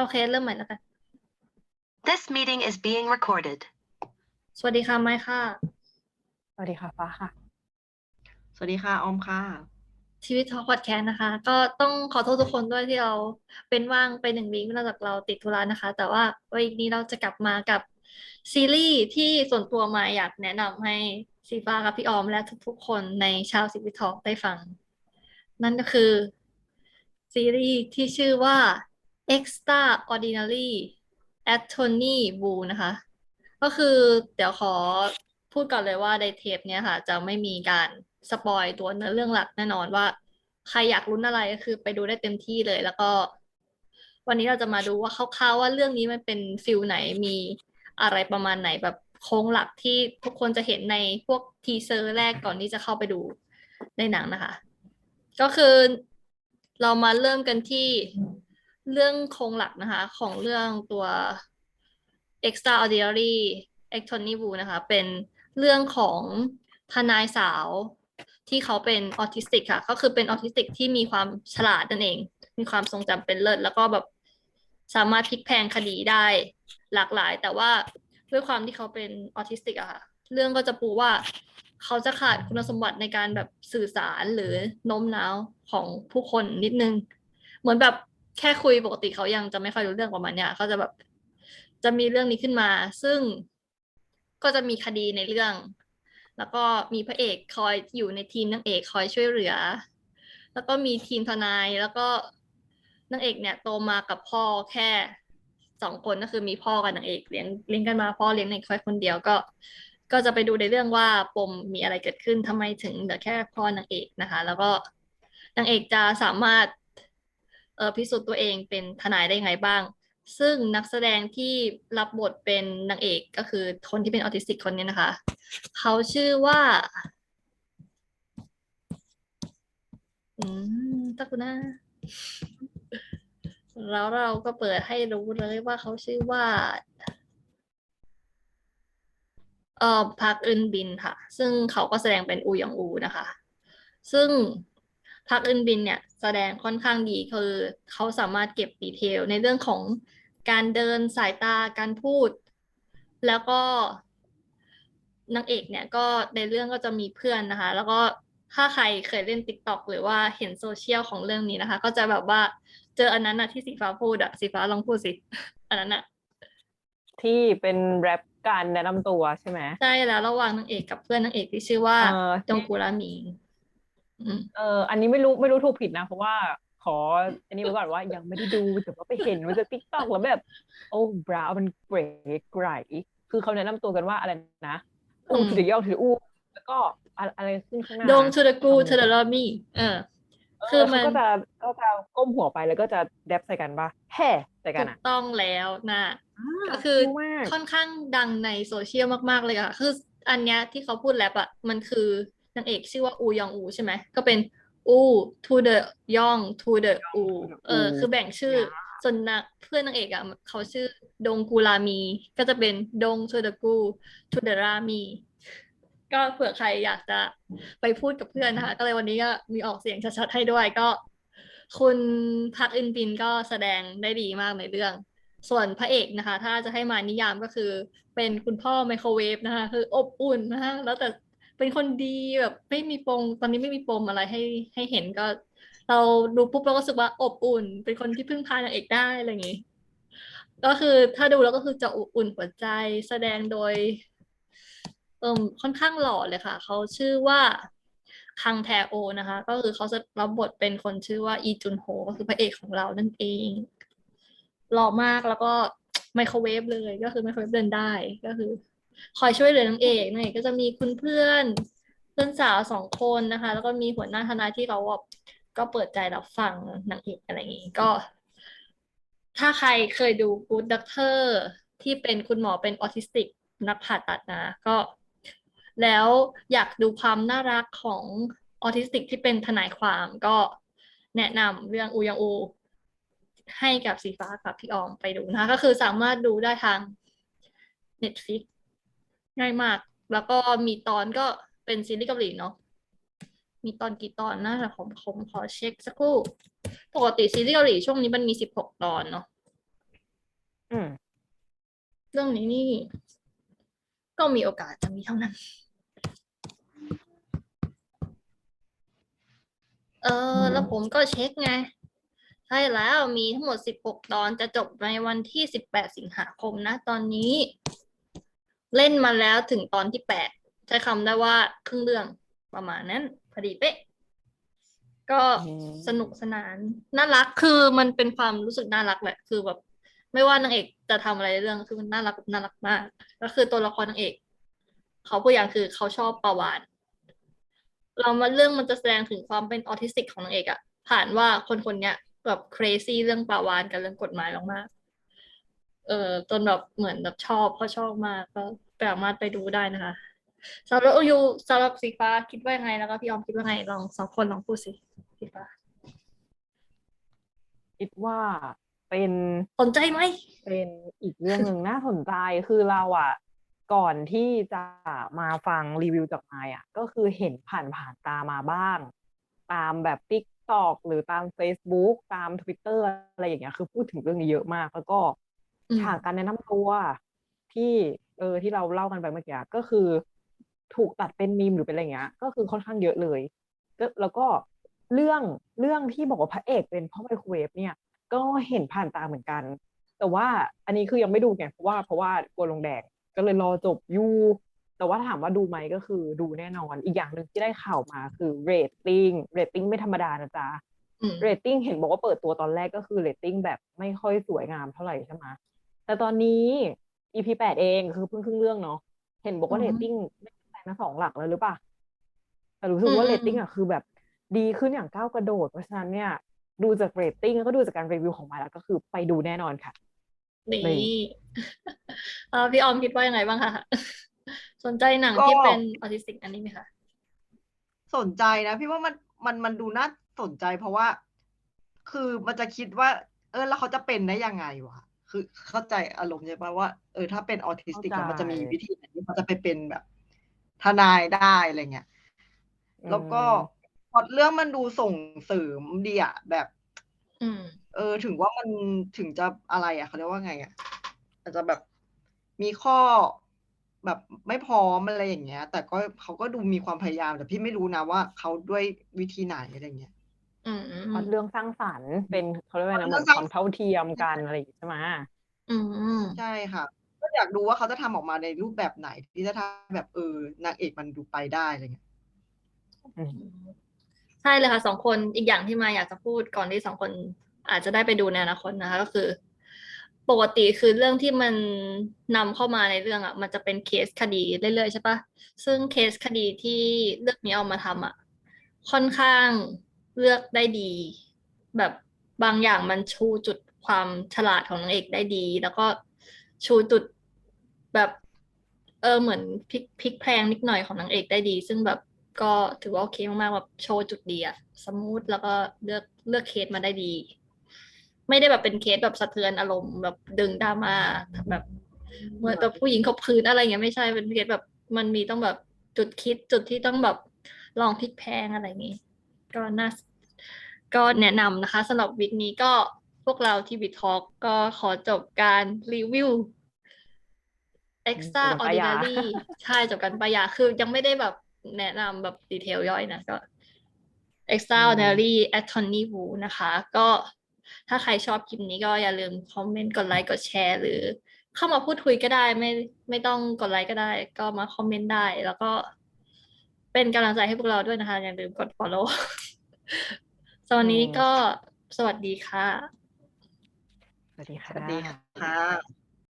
โอเค เริ่มใหม่แล้วกัน This meeting is being recorded. สวัสดีค่ะไมค์ค่ะ สวัสดีค่ะฟ้าค่ะ สวัสดีค่ะ ออมค่ะ ชีวิตทอล์กพอดแคสต์นะคะ ก็ต้องขอโทษทุกคนด้วยที่เราเป็นว่างไปหนึ่งวีคเนื่องจากเราติดธุระนะคะ แต่ว่าวันนี้เราจะกลับมากับซีรีส์ที่ส่วนตัวมาอยากแนะนำให้ซีฟ้ากับพี่ออมและทุกๆคนในชาวชีวิตทอล์กได้ฟัง นั่นก็คือซีรีส์ที่ชื่อว่า Extraordinary Attorney Woo นะคะ ก็คือเดี๋ยวขอพูดก่อนเลยว่าในเทปเนี้ยค่ะ จะไม่มีการสปอยตัวเนื้อเรื่องหลักแน่นอนว่า ใครอยากลุ้นอะไรก็คือไปดูได้เต็มที่เลย แล้วก็ วันนี้เราจะมาดูว่าคร่าวๆว่าเรื่องนี้มันเป็นฟิลไหนมีอะไรประมาณไหนแบบโครงหลักที่ทุกคนจะเห็นในพวกทีเซอร์แรกก่อนที่จะเข้าไปดูในหนังนะคะ ก็คือเรามาเริ่มกันที่ เรื่องโครงหลักนะคะ ของเรื่องตัว Extraordinary Attorney w o นะคะ เป็นเรื่องของทนายสาวที่เขาเป็นออทิสติกค่ะ ก็คือเป็นออทิสติกที่มีความฉลาดนั่นเอง มีความทรงจำเป็นเลิศ แล้วก็แบบสามารถพลิกแพลงคดีได้หลากหลาย แต่ว่าด้วยความที่เขาเป็นออทิสติกอะค่ะ เรื่องก็จะปูว่าเขาจะขาดคุณสมบัติในการแบบสื่อสารหรือโน้มน้าวของผู้คนนิดนึง เหมือนแบบ แค่คุยปกติเขายังจะไม่ค่อยรู้เรื่องประมาณเนี้ยเขาจะแบบจะมีเรื่องนี้ขึ้นมา ซึ่งก็จะมีคดีในเรื่อง แล้วก็มีพระเอกคอยอยู่ในทีมนางเอกคอยช่วยเหลือ แล้วก็มีทีมทนายแล้วก็นางเอกเนี่ยโตมากับพ่อแค่สองคนก็คือมีพ่อกับนางเอกเลี้ยงเลี้ยงกันมาพ่อเลี้ยงนางเอกแค่คนเดียวก็ ก็จะไปดูในเรื่องว่าปมมีอะไรเกิดขึ้นทำไมถึงเหลือแค่พ่อนางเอกนะคะ แล้วก็นางเอกจะสามารถ พิสูจน์ตัวเองเป็นทนายได้ไงบ้าง ซึ่งนักแสดงที่รับบทเป็นนางเอกก็คือคนที่เป็นออทิสติกคนนี้นะคะ เขาชื่อว่าอืมตักนะแล้วเราก็เปิดให้รู้เลยว่าเขาชื่อว่าเอ่อพักอึนบินค่ะ ซึ่งเขาก็แสดงเป็นอูยองอูนะคะ ซึ่ง พักอึนบินเนี่ยแสดงค่อนข้างดีคือเขาสามารถเก็บดีเทลในเรื่องของการเดินสายตาการพูด แล้วก็นางเอกเนี่ยก็ในเรื่องก็จะมีเพื่อนนะคะ แล้วก็ถ้าใครเคยเล่น TikTok หรือว่าเห็นโซเชียลของเรื่องนี้นะคะ ก็จะแบบว่าเจออันนั้นนะที่สีฟ้าพูดอะสีฟ้าลองพูดสิ อันนั้นอะที่เป็นแรปการแนะนำตัวใช่ไหมใช่แล้วระหว่างนางเอกกับเพื่อนนางเอกที่ชื่อว่าเออจงกุรามีอืม เอออันนี้ไม่รู้ไม่รู้ถูกผิดนะ เพราะว่าขอ อันนี้ไว้ก่อนว่ายังไม่ได้ดูแต่ว่าไปเห็นมันจะติ๊กต็อกแล้วแบบ โอ้บราวมันเกรดไกรคือเขาแนะนำตัวกันว่าอะไรนะอือูมถือยอถืออูแล้วก็อะไรอะไรขึ้นข้างหน้าดงทูเดกูทำทูเดไงรอมีเออเออคือเขามันก็จะก็จะก้มหัวไปแล้วก็จะแดบใส่กันปะแห่ใส่กัถูนกอะต้องแล้วนะก็าคือชิลมากค่อนข้างดังในโซเชียลมาก ๆ เลยค่ะคืออันเนี้ยที่เขาพูดแรปอะมันคือ นางเอกชื่อว่าอูยองอูใช่ไหมก็เป็นอู to the ยอง to the อูเออคือแบ่งชื่อส่วนนะเพื่อนนางเอกอะเขาชื่อดงกูรามี ก็จะเป็นดง to the กู to the รามี ก็เผื่อใครอยากจะไปพูดกับเพื่อนนะคะ ก็เลยวันนี้ก็มีออกเสียงชัดๆให้ด้วยก็ คุณพักอินบินก็แสดงได้ดีมากในเรื่องส่วนพระเอกนะคะ ถ้าจะให้มานิยามก็คือ เป็นคุณพ่อไมโครเวฟนะคะ คืออบอุ่นนะคะแล้วแต่ เป็นคนดีแบบไม่มีปมตอนนี้ไม่มีปมอะไรให้ให้เห็นก็ เราดูปุ๊บเราก็รู้สึกว่าอบอุ่น เป็นคนที่พึ่งพานางเอกได้อะไรอย่างงี้ ก็คือถ้าดูแล้วก็คือจะอบอุ่นหัวใจแสดงโดยเอ่มค่อนข้างหล่อเลยค่ะ เขาชื่อว่าคังแทโอนะคะ ก็คือเขาจะรับบทเป็นคนชื่อว่าอีจุนโฮก็คือพระเอกของเรานั่นเองหล่อมากแล้วก็ไมโครเวฟเลยก็คือไมโครเวฟเดินได้ก็คือ คอยช่วยเหลือนางเอกนางเอกก็จะมีคุณเพื่อนเพื่อนสาวสองคนนะคะ แล้วก็มีหัวหน้าทนายที่เขาแบบก็เปิดใจรับฟังนางเอกอะไรอย่างงี้ก็ ถ้าใครเคยดู Good Doctor ที่เป็นคุณหมอเป็นออทิสติกนักผ่าตัดนะ ก็ แล้วอยากดูความน่ารักของออทิสติกที่เป็นทนายความก็แนะนำเรื่องอูยังอู ให้กับสีฟ้ากับพี่ออมไปดูนะคะ ก็คือสามารถดูได้ทาง Netflix ง่ายมาก แล้วก็มีตอนก็เป็นซีรีส์เกาหลีเนาะมีตอนกี่ตอนนะแต่ผมผมขอเช็คสักครู่ ปกติซีรีส์เกาหลีช่วงนี้มันมีสิบหกตอนเนาะเรื่องนี้นี่ ก็มีโอกาสจะมีเท่านั้น เออ แล้วผมก็เช็คไง ใช่แล้วมีทั้งหมด16ตอนจะจบในวันที่18สิงหาคมนะ ตอนนี้ เล่นมาแล้วถึงตอนที่8ใช้คำได้ว่าครึ่งเรื่องประมาณนั้นพอดีเป๊ะ ก็อืมสนุกสนาน น่ารักคือมันเป็นความรู้สึกน่ารักแหละ คือแบบ ไม่ว่านางเอกจะทำอะไรในเรื่องคือมันน่ารักแบบน่ารักมาก ก็คือตัวละครนางเอก เขาผู้อย่างคือเขาชอบประวานเรามาเรื่องมันจะแสดงถึงความเป็นออทิสติกของนางเอกอะผ่านว่าคนคนเนี้ยแบบ crazy เรื่องปลาวานกับเรื่องกฎหมายมากๆ เออจนแบบเหมือนแบบชอบเขาชอบมากก็สามารถไปดูได้นะคะสำหรับยูสำหรับสีฟ้าคิดว่ายังไงแล้วก็พี่ออมคิดว่าไงลองสองคนลองพูดสิสีฟ้าคิดว่าเป็นสนใจไหมเป็นอีกเรื่องหนึ่งน่าสนใจคือเราอะก่อนที่จะมาฟังรีวิวจากไมค์อะ ก็คือเห็นผ่านผ่านตามาบ้าง ตามแบบ TikTok หรือตาม Facebook ตาม Twitter อะไรอย่างเงี้ยคือพูดถึงเรื่องนี้เยอะมาก แล้วก็อืม ฉากการแนะนำตัวที่เออที่เราเล่ากันไปเมื่อกี้ก็คือ ถูกตัดเป็นมีมหรือเป็นอะไรเงี้ย ก็คือค่อนข้างเยอะเลยก็แล้วก็เรื่องเรื่องที่บอกว่าพระเอกเป็นพ่อไมโครเวฟเนี่ย ก็เห็นผ่านตาเหมือนกัน แต่ว่าอันนี้คือยังไม่ดูไงเพราะว่าเพราะว่ากลัวลงแดงก็เลยรอจบอยู่แต่ว่าถามว่าดูไหมก็คือดูแน่นอนอีกอย่างหนึ่งที่ได้ข่าวมาคือเรตติ้งเรตติ้งไม่ธรรมดานะจ๊ะอืมเรตติ้งเห็นบอกว่าเปิดตัวตอนแรกก็คือเรตติ้งแบบไม่ค่อยสวยงามเท่าไหร่ใช่ไหม แต่ตอนนี้ EP แปดเองคือเพิ่งครึ่งเรื่องเนาะเห็นบอกว่าอืเรอฮึ ตติ้งไม่แรงนะสองหลักเลยหรือเปล่าแต่รู้สึกว่าอืมเรตติ้งอะคือแบบดีขึ้นอย่างก้าวกระโดด เพราะฉะนั้นเนี่ย ดูจากเรตติ้งแล้วก็ดูจากการรีวิวของมาแล้วก็คือไปดูแน่นอนค่ะ นี่นี่ เออพี่ออมคิดว่ายังไงบ้างคะ สนใจหนังก็ที่เป็นออทิสติกอันนี้ไหมคะ สนใจนะพี่ว่ามันมันมันดูน่าสนใจเพราะว่า คือมันจะคิดว่า เออแล้วเขาจะเป็นได้ยังไงวะ คือเข้าใจอารมณ์ใช่ปะว่า เออถ้าเป็นออทิสติกเข้าใจแล้วมันจะมีวิธีไหนที่เขาจะไปเป็นแบบ ทนายได้อะไรเงี้ยแล้วก็อืมพล็อตเรื่องมันดูส่งเสริมดีอะแบบอืมเออ ถึงว่ามันถึงจะอะไรอะเขาเรียกว่าไงอะอาจจะแบบมีข้อแบบไม่พร้อมอะไรอย่างเงี้ย แต่ก็เขาก็ดูมีความพยายามแต่พี่ไม่รู้นะว่าเขาด้วยวิธีไหนอะไรเงี้ย อืมพล็อตเรื่องสร้างสรรค์เป็นเขาเรียกว่าไงนะเหมือนเรื่องคสร้างวามเท่าเทียมกันอะไรอย่างงี้ใช่ไหมอืมใช่ค่ะ ก็อยากดูว่าเขาจะทำออกมาในรูปแบบไหน ที่จะทำแบบเออนางเอกมันดูไปได้อะไรเงี้ยอืมใช่เลยค่ะสองคนอีกอย่างที่มาอยากจะพูดก่อนที่สองคนอาจจะได้ไปดูในอนาคตนะคะ ก็คือ ปกติคือเรื่องที่มันนำเข้ามาในเรื่องอะ มันจะเป็นเคสคดีเรื่อยๆใช่ปะซึ่งเคสคดีที่เรื่องนี้เอามาทำอะ ค่อนข้าง เลือกได้ดี แบบบางอย่างมันชูจุดความฉลาดของนางเอกได้ดี แล้วก็ชูจุดแบบเออเหมือนพลิกพลิกแพลงนิดหน่อยของนางเอกได้ดี ซึ่งแบบก็ถือว่าโอเคมากๆแบบโชว์จุดดีอะสมูทแล้วก็เลือกเลือกเคสมาได้ดี ไม่ได้แบบเป็นเคสแบบสะเทือนอารมณ์แบบดึงดราม่าแบบเหมือนแบบผู้หญิงขบคืนอะไรเงี้ยไม่ใช่เป็นเคสแบบมันมีต้องแบบจุดคิดจุดที่ต้องแบบลองพลิกแพลงอะไรอย่างงี้ ก็น่า ก็แนะนำนะคะสำหรับวิกนี้ก็พวกเราที่บิทอ l k ก็ขอจบการรีวิว extra จบกันปะยา ordinary ใช่จบกันปะยาคือยังไม่ได้แบบแนะนำแบบดีเทลย่อยนะก็ extra ordinary attorney Wu นะคะ ก็ถ้าใครชอบคลิปนี้ก็อย่าลืมคอมเมนต์กดไลค์กดแชร์ หรือเข้ามาพูดคุยก็ได้ไม่ไม่ต้องกดไลค์ก็ได้ ก็มาคอมเมนต์ได้ แล้วก็เป็นกำลังใจให้พวกเราด้วยนะคะ อย่าลืมกด follow สำหรับวันนี้ก็สวัสดีค่ะ สวัสดีสค่ะวัสดีค่ะ